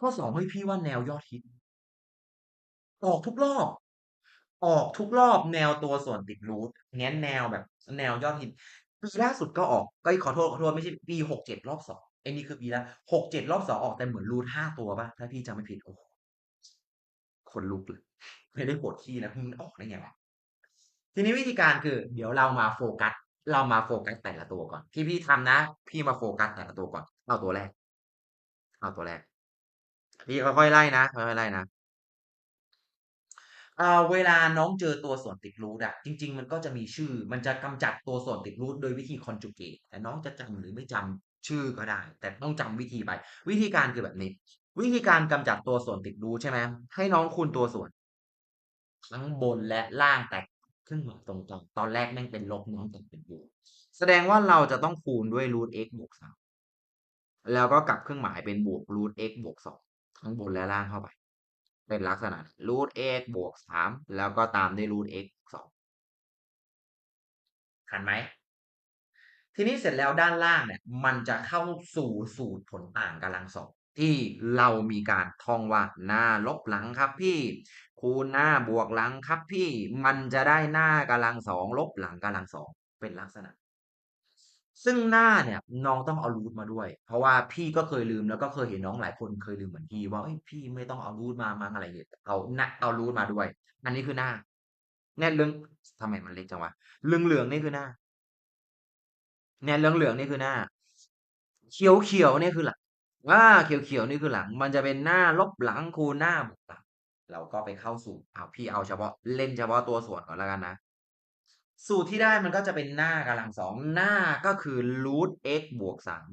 ข้อ2เฮ้ยพี่ว่าแนวยอดฮิต ออกทุกรอบ ออกทุกรอบแนวตัวส่วนติด root เน้นแนวแบบ แนวยอดฮิตปีล่าสุดก็ออกเอ๊ยขอโทษไม่ใช่ปี67รอบ2ไอ้นี่คือปีละ67รอบ2องออกแต่เหมือน root 5ตัวเปล่าถ้าพี่จำไม่ผิดโอ้โฮขนลุกเลยไม่ได้ปวดขี้นะมันออกได้ไงวะทีนี้วิธีการคือ เดี๋ยวเรามาโฟกัส เรามาโฟกัสแต่ละตัวก่อนที่พี่ทำนะ พี่มาโฟกัสแต่ละตัวก่อน เอาตัวแรก เอาตัวแรก พี่ค่อยๆไล่นะค่อยๆไล่นะอ่าเวลาน้องเจอตัวส่วนติด root อะจริง ๆ มันก็จะมีชื่อ มันจะกำจัดตัวส่วนติด root โดยวิธี conjugate แต่น้องจะจำหรือไม่จำชื่อก็ได้ แต่ต้องจำวิธีไป วิธีการคือแบบนี้ วิธีการกำจัดตัวส่วนติด root ใช่ไหมให้น้องคูณตัวส่วน ทั้งบนและล่างแต่เครื่องหมายตรงกลางตอนแรกแม่งเป็นลบน้องแต่เป็นบวกแสดงว่าเราจะต้องคูณด้วย root x บวก3แล้วก็กลับเครื่องหมายเป็นบวก root x บวก2ทั้ง บนและล่างเข้าไป เป็นลักษณะ root x บวก3แล้วก็ตามด้วย root x บวก2ทันไหม?ทีนี้เสร็จแล้วด้านล่างเนี่ย มันจะเข้าสู่สูตรผลต่างกำลัง2ที่เรามีการท่องว่าหน้าลบหลังครับพี่ คูณหน้าบวกหลังครับพี่ มันจะได้หน้ากำลัง2ลบหลังกำลัง2เป็นลักษณะ ซึ่งหน้าเนี่ยน้องต้องเอา root มาด้วย เพราะว่าพี่ก็เคยลืมแล้วก็เคยเห็นน้องหลายคนเคยลืมเหมือนพี่ว่าเฮ้ยพี่ไม่ต้องเอา root มามั้งอะไรอย่างเงี้ยเอาหนาเอา root มาด้วย อันนี้คือหน้าเนี่ยเรื่องทำไมมันเล็กจังวะเหลืองๆนี่คือหน้าเนี่ยเหลืองๆนี่คือหน้า เขียวๆเนี่คือหลังอาเขียวๆนี่คือหลัง มันจะเป็นหน้าลบหลังคูณหน้าบวกหลังเราก็ไปเข้าสูตรอ้าวพี่เอาเฉพาะเล่นเฉพาะตัวส่วนก่อนแล้วกันนะ สูตรที่ได้มันก็จะเป็นหน้ากำลัง2หน้าก็คือ root x บวก3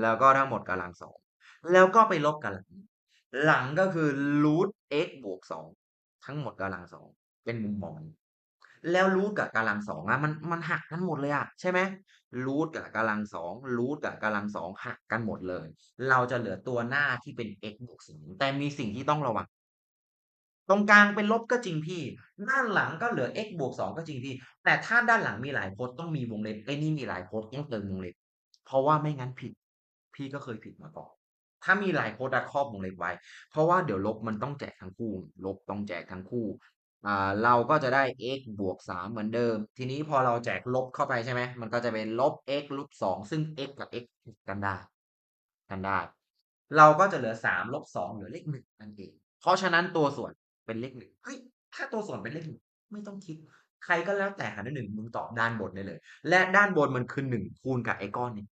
แล้วก็ทั้งหมดกำลัง2แล้วก็ไปลบกับหลัง หลังก็คือ root x บวก2ทั้งหมดกำลัง2เป็นมุมมองแล้ว root กับกำลัง2องอะมันมันหักกันหมดเลยอะใช่ไหม root กับกำลัง2 root กับกำลัง2หักกันหมดเลย เราจะเหลือตัวหน้าที่เป็น x บวก0แต่มีสิ่งที่ต้องระวัง ตรงกลางเป็นลบก็จริงพี่ ด้านหลังก็เหลือ x บวก 2 ก็จริงพี่ แต่ถ้าด้านหลังมีหลายพจน์ต้องมีวงเล็บไอ้นี่มีหลายพจน์ต้องเติมวงเล็บ เพราะว่าไม่งั้นผิด พี่ก็เคยผิดมาก่อน ถ้ามีหลายพจน์ครอบวงเล็บไว้ เพราะว่าเดี๋ยวลบมันต้องแจกทั้งคู่ ลบต้องแจกทั้งคู่อ่าเราก็จะได้ x บวก 3 เหมือนเดิม ทีนี้พอเราแจกลบเข้าไปใช่ไหม มันก็จะเป็นลบ x ลบ 2 ซึ่ง x กับ x กันได้ กันได้ เราก็จะเหลือ 3 ลบ 2 เหลือเลข1นั่นเอง เพราะฉะนั้นตัวส่วน เป็นเลข1เฮ้ยถ้าตัวส่วนเป็นเลข1ไม่ต้องคิด ใครก็แล้วแต่หารด้วย1มึงตอบด้านบนได้เลย และด้านบนมันคือ1คูณกับไอ้ก้อนนี้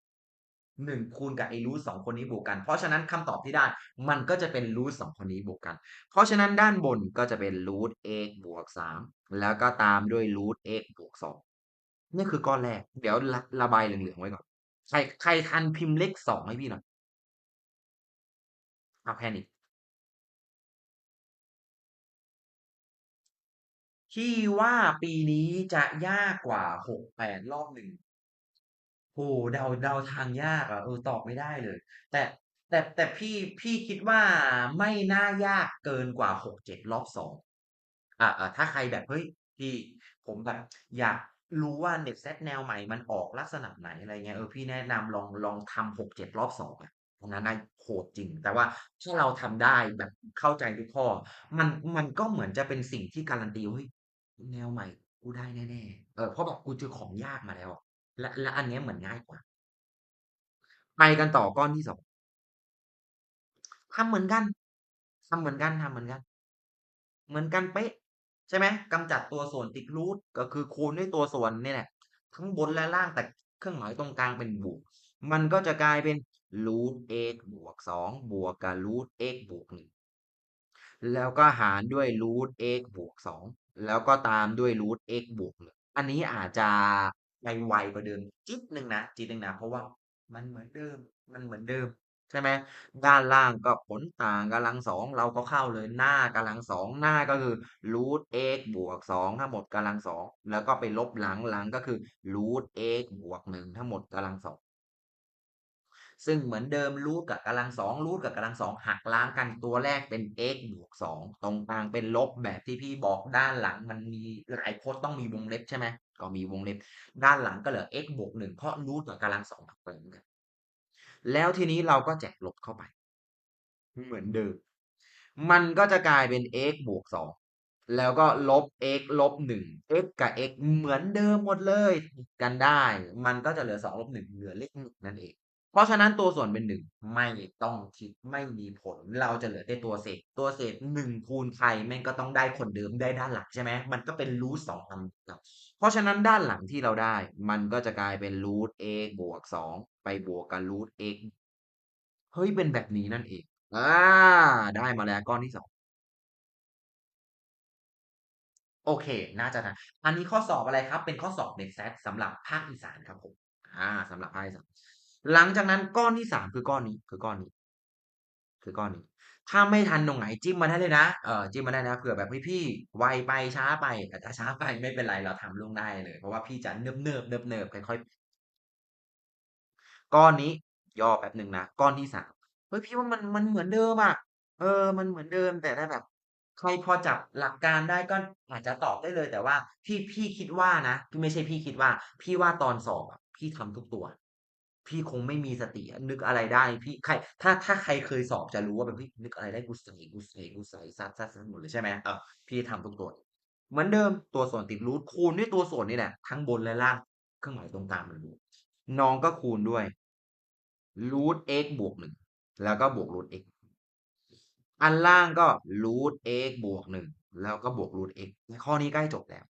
1คูณกับไอ้ root 2คนนี้บวกกัน เพราะฉะนั้นคำตอบที่ได้มันก็จะเป็น root 2คนนี้บวกกัน เพราะฉะนั้นด้านบนก็จะเป็น root x บวก3แล้วก็ตามด้วย root x บวก2นี่คือก้อนแรก เดี๋ยวระระบายเหลืองๆไว้ก่อน ใครใครทันพิมพ์เลข2ให้พี่หน่อยอ้าว panic พี่ว่าปีนี้จะยากกว่า68รอบหนึ่งโอ้เดาเดาทางยากอะเออตอบไม่ได้เลย แต่แต่แต่พี่พี่คิดว่าไม่น่ายากเกินกว่า67รอบ2องอ่าถ้าใครแบบเฮ้ยพี่ผมแบบอยากรู้ว่าเน็ตเซตแนวใหม่มันออกลักษณะไหนอะไรเงี้ยเออพี่แนะนำลองลองทำ67รอบ2องอะตรงนั้นน่ะโหดจริง แต่ว่าถ้าเราทำได้แบบเข้าใจทุกข้อ มันมันก็เหมือนจะเป็นสิ่งที่การันตีว่าเฮ้ย แนวใหม่กูได้แน่ๆเออเพราะแบบกูเจอของยากมาแล้วอะและและอันเนี้ยเหมือนง่ายกว่า ไปกันต่อก้อนที่2ทำเหมือนกันทำเหมือนกันทำเหมือนกัน เหมือนกันเป๊ะใช่ไหมกำจัดตัวส่วนติด root ก็คือคูณด้วยตัวส่วนเนี่ยแหละทั้งบนและล่างแต่เครื่องหมายตรงกลางเป็นบวก มันก็จะกลายเป็น root x บวก2บวกกับ root x บวก1แล้วก็หารด้วย root x บวก2 แล้วก็ตามด้วย root x บวก1อันนี้อาจจะไปไวกว่าเดิมจิ๊ดหนึ่งนะจิ๊ดหนึ่งนะ เพราะว่ามันเหมือนเดิม มันเหมือนเดิม ใช่ไหมด้านล่างก็ผลต่างกำลัง2เราก็เข้าเลยหน้ากำลัง2หน้าก็คือ root x บวก2ทั้งหมดกำลัง2แล้วก็ไปลบหลังหลังก็คือ root x บวก1ทั้งหมดกำลัง2 ซึ่งเหมือนเดิม root กับกำลัง2 root กับกำลัง2หักล้างกันตัวแรกเป็น x บวก2ตรงกลางเป็นลบแบบที่พี่บอกด้านหลังมันมีหลายพจน์ต้องมีวงเล็บใช่ไหมก็มีวงเล็บ ด้านหลังก็เหลือ x บวก1เพราะ root กับกำลัง2หักไปเหมือนกันแล้วทีนี้เราก็แจกลบเข้าไป เหมือนเดิม มันก็จะกลายเป็น x บวก2แล้วก็ลบ x ลบ1 x กับ x เหมือนเดิมหมดเลยกันได้ มันก็จะเหลือ2ลบ1เหลือเลข1นั่นเอง เพราะฉะนั้นตัวส่วนเป็น1ไม่ต้องคิดไม่มีผล เราจะเหลือแต่ตัวเศษ ตัวเศษ1คูณใครแม่งก็ต้องได้คนเดิมได้ด้านหลังใช่ไหมมันก็เป็น root 2อันครับเพราะฉะนั้นด้านหลังที่เราได้ มันก็จะกลายเป็น root x บวก2ไปบวกกับ root x เฮ้ยเป็นแบบนี้นั่นเองอ่าได้มาแล้วก้อนที่2โอเค น่าจะทันอันนี้ข้อสอบอะไรครับ เป็นข้อสอบ NET-STAT สำหรับภาคอีสานครับผมอ่าสำหรับภาคอีสาน หลังจากนั้นก้อนที่3คือก้อนนี้คือก้อนนี้ คือก้อนนี้ ถ้าไม่ทันตรงไหนจิ้มมาได้เลยนะเออจิ้มมาได้นะเผื่อแบบเฮ้ยพี่ไวไปช้าไปแต่ถ้าช้าไปไม่เป็นไรเราทำล่วงได้เลย เพราะว่าพี่จะเนิบๆเนิบๆค่อยๆก้อนนี้ย่อแป๊บหนึ่งนะก้อนที่3เฮ้ยพี่ว่ามันมันเหมือนเดิมอะเออ มันเหมือนเดิมแต่ถ้าแบบใครพอจับหลักการได้ก็อาจจะตอบได้เลยแต่ว่าที่พี่คิดว่านะไม่ใช่พี่คิดว่า พี่ว่าตอนสอบพี่ทำทุกตัว พี่คงไม่มีสติอะนึกอะไรได้พี่ใคร ถ้าถ้าใครเคยสอบจะรู้ว่าแบบเฮ้ยนึกอะไรได้กูใส่กูใส่กูใส่ซัดๆๆหมดเลยใช่ไหมเออพี่ทำทุกตัวเหมือนเดิมตัวส่วนติด root คูณด้วยตัวส่วนนี่แหละทั้งบนและล่างเครื่องหมายตรงกลางมัน root น้องก็คูณด้วย root x บวก1แล้วก็บวก root x อันล่างก็ root x บวก1แล้วก็บวก root x ข้อนี้ใกล้จบแล้ว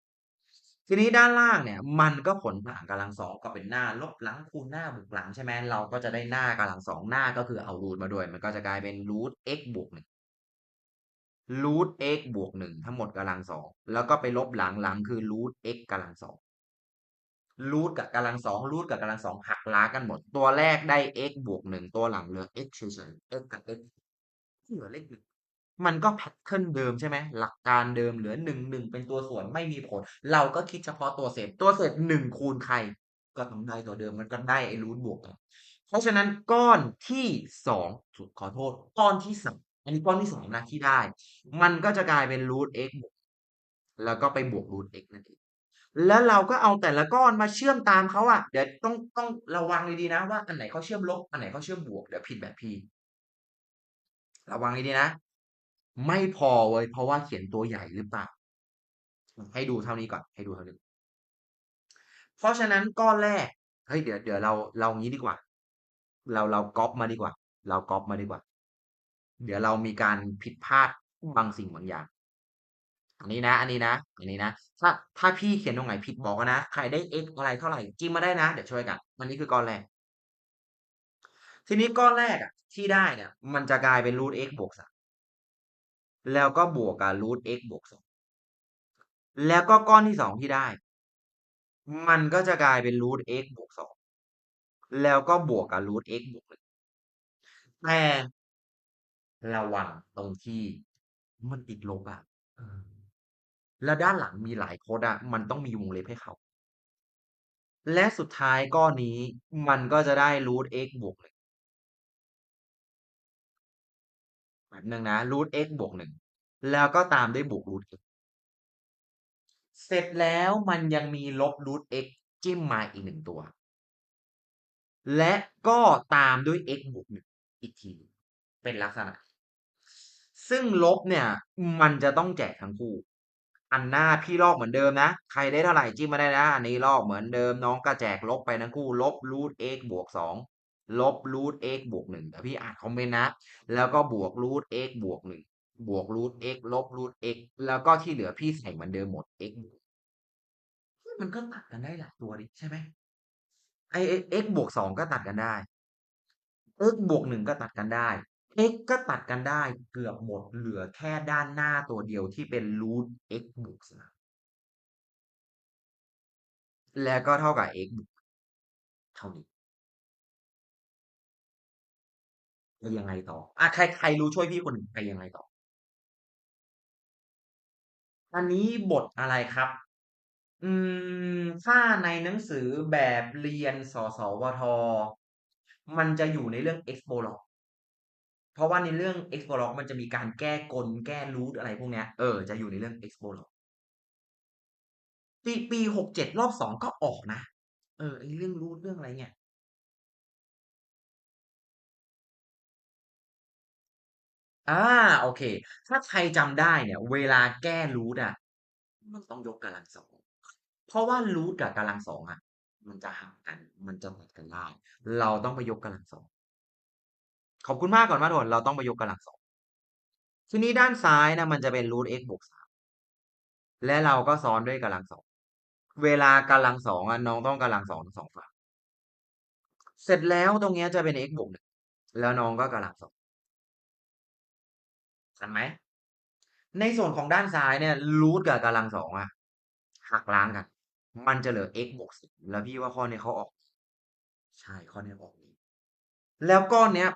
ทีนี้ด้านล่างเนี่ยมันก็ผลต่างกำลัง2ก็เป็นหน้าลบหลังคูณหน้าบวกหลังใช่ไหมเราก็จะได้หน้ากำลัง2หน้าก็คือเอา root มาด้วย มันก็จะกลายเป็น root x บวก1 root x บวก1ทั้งหมดกำลัง2แล้วก็ไปลบหลังหลังคือ root x กำลัง2 root กับกำลัง2 root กับกำลัง2หักล้างกันหมด ตัวแรกได้ x บวก1ตัวหลังเหลือ x เฉยๆ x กับ x เหลือเลข1 มันก็แพตเทิร์นเดิมใช่ไหมหลักการเดิมเหลือ1 1เป็นตัวส่วนไม่มีผล เราก็คิดเฉพาะตัวเศษตัวเศษ1คูณใคร ก็ต้องได้ตัวเดิมมันก็ได้ไอ้ root บวกกันเพราะฉะนั้นก้อนที่2ถขอโทษ ก้อนที่3อันนี้ก้อนที่2นะที่ได้ มันก็จะกลายเป็น root x บวกแล้วก็ไปบวก root x นั่นเองแล้วเราก็เอาแต่ละก้อนมาเชื่อมตามเขาอะเดี๋ยวต้องต้องระวังดีๆนะว่าอันไหนเขาเชื่อมลบอันไหนเขาเชื่อมบวกเดี๋ยวผิดแบบพีระวังดีๆนะ ไม่พอเว้ยเพราะว่าเขียนตัวใหญ่หรือเปล่าอือให้ดูเท่านี้ก่อน ให้ดูเท่านี้ เพราะฉะนั้นก้อนแรก เฮ้ยเดี๋ยวเดี๋ยวเราเรางี้ดีกว่า เราเราก๊อบมาดีกว่า เราก๊อบมาดีกว่า เดี๋ยวเรามีการผิดพลาดบางสิ่งบางอย่าง อันนี้นะ อันนี้นะ อันนี้นะ ถ้าถ้าพี่เขียนตรงไหนผิดบอกอะนะ ใครได้ x อะไรเท่าไรจิ้มมาได้นะ เดี๋ยวช่วยกัน อันนี้คือก้อนแรก ทีนี้ก้อนแรกอะที่ได้เนี่ย มันจะกลายเป็น root x บวก3 แล้วก็บวกกับ root x บวก2แล้วก็ก้อนที่2ที่ได้ มันก็จะกลายเป็น root x บวก2แล้วก็บวกกับ root x บวก1แต่ระวังตรงที่มันติดลบอะแล้วด้านหลังมีหลายพจน์อะมันต้องมีวงเล็บให้เขา และสุดท้ายก้อนนี้มันก็จะได้ root x บวก1 แป๊บหนึ่งนะ root x บวก1แล้วก็ตามด้วยบวก root x เสร็จแล้วมันยังมีลบ root x จิ้มมาอีก1ตัว และก็ตามด้วย x บวก1อีกทีหนึ่งเป็นลักษณะ ซึ่งลบเนี่ย มันจะต้องแจกทั้งคู่ อันหน้าพี่ลอกเหมือนเดิมนะ ใครได้เท่าไหร่จิ้มมาได้นะ อันนี้ลอกเหมือนเดิมน้องก็แจกลบไปทั้งคู่ ลบ root x บวก2 ลบ root x บวก1เดี๋ยวพี่อ่านคอมเมนต์นะ แล้วก็บวก root x บวก1บวก root x ลบ root x แล้วก็ที่เหลือพี่ใส่เหมือนเดิมหมด x เมันก็ตัดกันได้หลายตัวดิใช่ไหมไอ้ x บวก2ก็ตัดกันได้ x บวก1ก็ตัดกันได้ x ก็ตัดกันได้เกือบหมดเหลือแค่ด้านหน้าตัวเดียวที่เป็น root x บวก3แล้วก็เท่ากับ x บวกเท่านี้ จะยังไงต่ออะใครใครรู้ช่วยพี่คนหนึ่งไปยังไงต่อ?อันนี้บทอะไรครับ อืม ถ้าในหนังสือแบบเรียนสสวท.มันจะอยู่ในเรื่อง Explore เพราะว่าในเรื่อง Explore มันจะมีการแก้กลแก้ root อะไรพวกเนี้ย เออ จะอยู่ในเรื่อง Explore ปีปี67รอบ2ก็ออกนะ เออไอเรื่อง root เรื่องอะไรเนี่ย อาโอเค ถ้าใครจำได้เนี่ย เวลาแก้ root อะมันต้องยกกำลังสอง เพราะว่า root กับกำลังสองอะ มันจะห่างกัน มันจะตัดกันได้เราต้องไปยกกำลังสอง ขอบคุณมากก่อนมาโดดเราต้องไปยกกำลังสอง ทีนี้ด้านซ้ายนะมันจะเป็น root x บวกสามและเราก็ซ้อนด้วยกำลังสอง เวลากำลังสองอะน้องต้องกำลังสองทั้งสองฝั่ง เสร็จแล้วตรงเนี้ยจะเป็น x บวกหนึ่งแล้วน้องก็กำลังสอง ทันไหม ในส่วนของด้านซ้ายเนี่ยรูทกับกำลังสองอะหักล้างกัน มันจะเหลือ x บวกสิบแล้วพี่ว่าข้อนี้เขาออก ใช่ข้อนี้ออกดีแล้วก้อนเนี้ย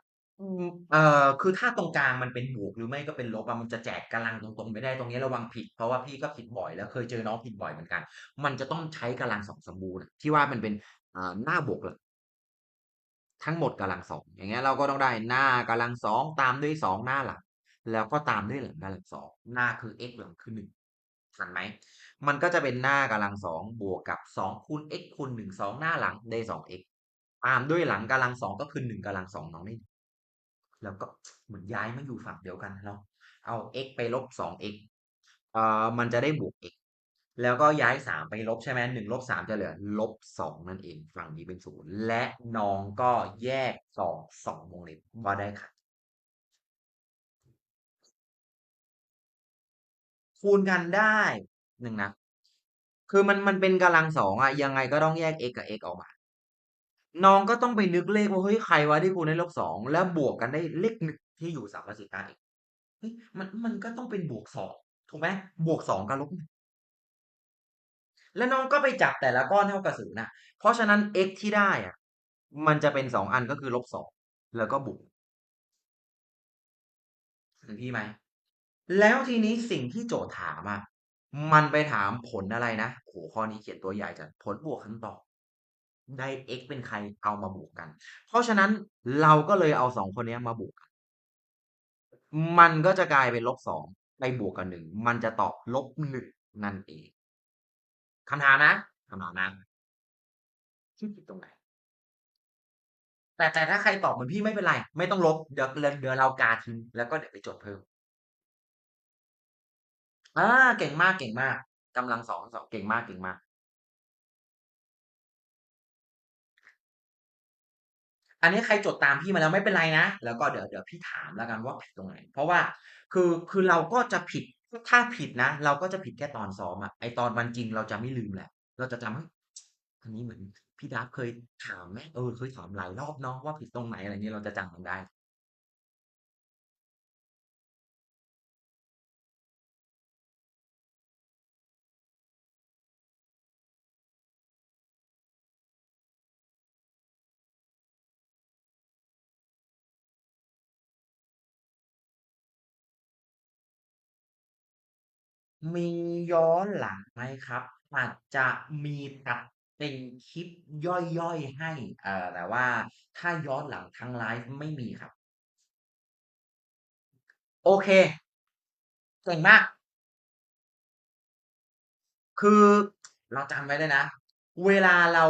เอ่อคือถ้าตรงกลางมันเป็นบวกหรือไม่ก็เป็นลบอะมันจะแจกกำลังตรงๆไม่ได้ตรงนี้ระวังผิด เพราะว่าพี่ก็ผิดบ่อยแล้วเคยเจอน้องผิดบ่อยเหมือนกัน มันจะต้องใช้กำลังสองสมบูรณ์ที่ว่ามันเป็นอ่าหน้าบวกหลังทั้งหมดกำลังสองอย่างเงี้ยเราก็ต้องได้หน้ากำลังสองตามด้วยสองหน้าหลัง แล้วก็ตามด้วยหลังกำลังสองหน้าคือ x หลังคือหนึ่งทันไหม มันก็จะเป็นหน้ากำลังสองบวกกับสองคูณ x คูณหนึ่งสองหน้าหลังได้สอง x ตามด้วยหลังกำลังสองก็คือหนึ่งกำลังสองน้องนี่แล้วก็เหมือนย้ายมาอยู่ฝั่งเดียวกันเนาะเอา x ไปลบสอง x เอ่อมันจะได้บวก x แล้วก็ย้ายสามไปลบใช่ไหมหนึ่งลบสามจะเหลือลบสองนั่นเอง ฝั่งนี้เป็นศูนย์และน้องก็แยกสองสองวงเล็บว่าได้ค่ะ คูณกันได้หนึ่งนะ คือมันมันเป็นกำลังสองอะยังไงก็ต้องแยก x กับ x ออกมา น้องก็ต้องไปนึกเลขว่าเฮ้ยใครวะที่คูณได้ลบสองแล้วบวกกันได้เลขหนึ่งที่อยู่สามประสิทธิการอีกเฮ้ยมันมันก็ต้องเป็นบวกสองถูกไหมบวกสองกับลบหนึ่งแล้วน้องก็ไปจับแต่ละก้อนเท่ากับศูนย์นะเพราะฉะนั้น x ที่ได้อะมันจะเป็นสองอันก็คือลบสองแล้วก็บวกเห็นพี่ไหม แล้วทีนี้สิ่งที่โจทย์ถามอะมันไปถามผลอะไรนะโอ้โฮข้อนี้เขียนตัวใหญ่จังผลบวกคำตอบได้ x เป็นใครเอามาบวกกัน เพราะฉะนั้นเราก็เลยเอา2คนนี้มาบวกกัน มันก็จะกลายเป็นลบ2ไปบวกกับ1มันจะตอบลบ1นั่นเองคำถามนะคำถามนะที่ผิดตรงไหน แต่แต่ถ้าใครตอบเหมือนพี่ไม่เป็นไร ไม่ต้องลบเดี๋ยวเดี๋ยวเรากาทิ้งแล้วก็เดี๋ยวไปจดเพิ่ม อ่าเก่งมากเก่งมากกำลังสองสองเก่งมากเก่งมาก อันนี้ใครจดตามพี่มาแล้วไม่เป็นไรนะ แล้วก็เดี๋ยวเดี๋ยวพี่ถามแล้วกันว่าผิดตรงไหน เพราะว่าคือคือเราก็จะผิดถ้าผิดนะ เราก็จะผิดแค่ตอนซ้อมอะไอตอนวันจริงเราจะไม่ลืมแหละ เราจะจำเฮ้อันนี้เหมือนพี่ดาฟเคยถามไหมเออเคยถามหลายรอบเนาะว่าผิดตรงไหนอะไรงี้เราจะจำมันได้ มีย้อนหลังไหมครับ อาจจะมีตัดเป็นคลิปย่อย ๆ ให้ เอ่อ แต่ว่าถ้าย้อนหลังทั้งไลฟ์ไม่มีครับ โอเค เก่งมาก คือเราจำไว้เลยนะ เวลาเรา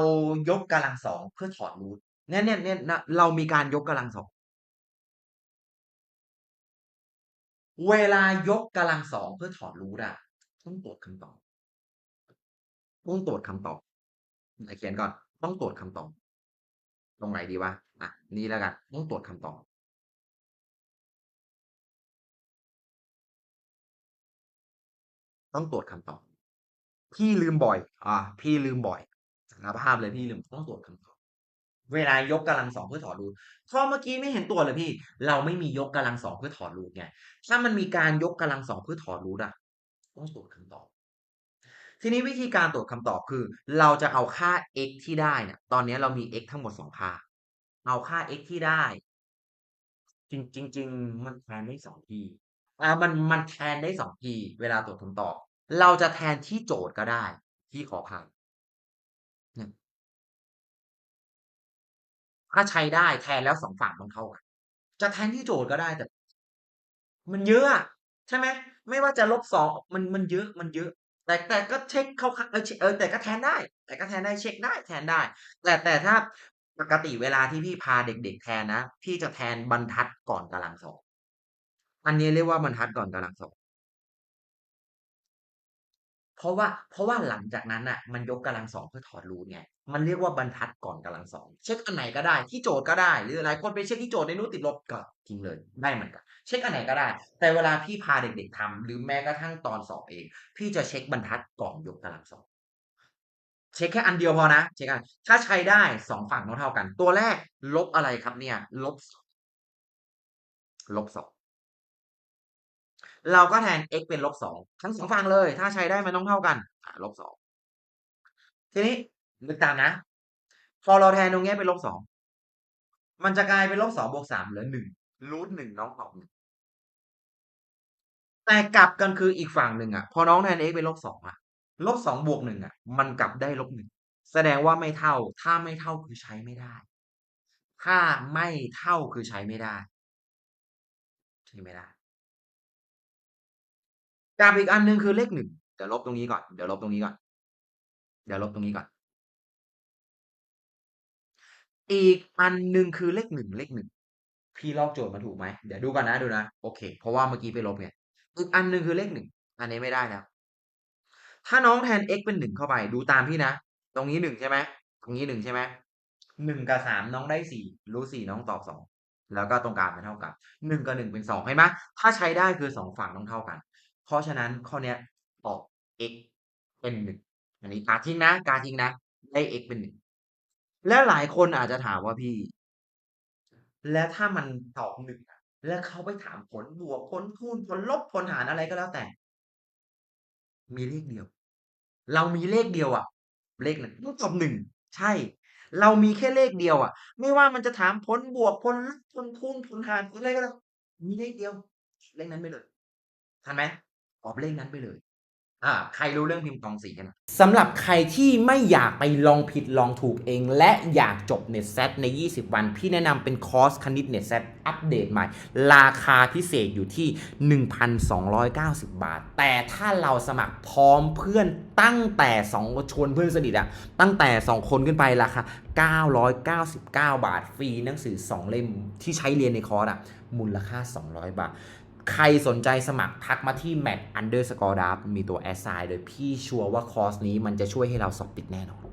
ยกกำลังสองเพื่อถอดรูทเนี่ยเนี่ยเนี่ยนะเรามีการยกกำลังสอง เวลายกกำลังสองเพื่อถอดรูทอะต้องตรวจคำตอบ ต้องตรวจคำตอบเขียนก่อน ต้องตรวจคำตอบ ตรงไหนดีวะ อะ นี่แล้วกัน ต้องตรวจคำตอบ ต้องตรวจคำตอบ พี่ลืมบ่อย อ่า พี่ลืมบ่อยสารภาพเลยพี่ลืมต้องตรวจคำตอบ เวลายกกำลังสองเพื่อถอดรูทข้อเมื่อกี้ไม่เห็นตรวเลยพี่ เราไม่มียกกำลังสองเพื่อถอดรูทไงถ้ามันมีการยกกำลังสองเพื่อถอดรูทอะต้องตรวจคำตอบ ทีนี้วิธีการตรวจคำตอบคือ เราจะเอาค่า x ที่ได้เนี่ยตอนนี้เรามี x ทั้งหมด2ค่า เอาค่า x ที่ได้ จริงจริงมันแทนได้2ทีอ่ามันมันแทนได้2ทีเวลาตรวจคำตอบ เราจะแทนที่โจทย์ก็ได้พี่ขออภัยเนี่ ถ้าใช้ได้แทนแล้ว2ฝั่งต้องเท่ากันจะแทนที่โจทย์ก็ได้แต่ มันเยอะใช่ไหมไม่ว่าจะลบสองมันมันเยอะมันเยอะ แต่แต่ก็เช็กเข้าเออเออแต่ก็แทนได้ แต่ก็แทนได้เช็กได้แทนได้ แต่แต่ถ้าปกติเวลาที่พี่พาเด็ก ๆ แทนนะพี่จะแทนบรรทัดก่อนตารางสองอันนี้เรียกว่าบรรทัดก่อนกำลังสอง เพราะว่าเพราะว่าหลังจากนั้นน่ะมันยกกำลังสองเพื่อถอดรูทไงมันเรียกว่าบรรทัดก่อนกำลังสองเช็กอันไหนก็ได้ที่โจทย์ก็ได้ หรือหลายคนไปเช็กที่โจทย์ในนู้นติดลบก็ทิ้งเลยได้เหมือนกันเช็กอันไหนก็ได้ แต่เวลาพี่พาเด็กๆทำหรือแม้กระทั่งตอนสอบเอง พี่จะเช็กบรรทัดก่อนยกกำลังสองเช็กแค่อันเดียวพอนะเช็คกันถ้าใช้ได้2ฝั่งเท่ากัน ตัวแรกลบอะไรครับเนี่ย ลบลบ2 เราก็แทน x เป็นลบ2ทั้ง2ฝั่งเลย ถ้าใช้ได้มันต้องเท่ากันอ่าลบ2ทีนี้นึกตามนะ พอเราแทนตรงนี้เป็นลบ2มันจะกลายเป็นลบ2บวก3เหลือ1รูท1น้องตอบ1แต่กลับกันคืออีกฝั่งหนึ่งอะพอน้องแทน x เป็นลบ2องอะลบ2บวก1อะมันกลับได้ลบ1แสดงว่าไม่เท่า ถ้าไม่เท่าคือใช้ไม่ได้ ถ้าไม่เท่าคือใช้ไม่ได้ใช้ไม่ได้ กับอีกอันหนึ่งคือเลข1เดี๋ยวลบตรงนี้ก่อนเดี๋ยวลบตรงนี้ก่อนเดี๋ยวลบตรงนี้ก่อน อีกอันหนึ่งคือเลข1เลข1พี่ลอกโจทย์มาถูกไหมเดี๋ยวดูก่อนนะดูนะโอเค เพราะว่าเมื่อกี้ไปลบไงอีกอันหนึ่งคือเลข1อันนี้ไม่ได้แล้วถ้าน้องแทน x เป็น1เข้าไป ดูตามพี่นะ ตรงนี้1ใช่ไหมตรงนี้1ใช่ไหม1กับ3น้องได้4รูท4น้องตอบ2แล้วก็ตรงกลางมันเท่ากับ1กับ1เป็น2เห็นไหมถ้าใช้ได้คือ2ฝั่งต้องเท่ากัน เพราะฉะนั้นข้อเนี้ยตอบ x เป็น1อันนี้กาทิ้งนะ กาทิ้งนะ ได้ x เป็น1แล้วหลายคนอาจจะถามว่าพี่ แล้วถ้ามันตอบ1อะแล้วเขาไปถามผลบวกผลคูณผลลบผลหารอะไรก็แล้วแต่ มีเลขเดียว เรามีเลขเดียวอะเลข1ต้องตอบ1ใช่ เรามีแค่เลขเดียวอะไม่ว่ามันจะถามผลบวกผลลบผลคูณผลหารอะไรก็แล้วมีเลขเดียว เลขนั้นไปเลยทันไหม ตอบเลขนั้นไปเลยอ่าใครรู้เรื่องพิมพ์กองสีกันสำหรับใครที่ไม่อยากไปลองผิดลองถูกเอง และอยากจบ NetSat ใน 20 วัน พี่แนะนำเป็นคอร์สคณิต NetSat อัปเดตใหม่ ราคาพิเศษอยู่ที่ 1,290 บาท แต่ถ้าเราสมัครพร้อมเพื่อนตั้งแต่ 2 ชวนเพื่อนสนิทอะตั้งแต่ 2 คนขึ้นไปราคา 999 บาท ฟรีหนังสือ 2 เล่มที่ใช้เรียนในคอร์สอะมูลค่า 200 บาท ใครสนใจสมัครทักมาที่ mat Underscore d a r มีตัว Assign โดยพี่ชัวร์ว่าคอร์สนี้มันจะช่วยให้เราสอบติดแน่นอน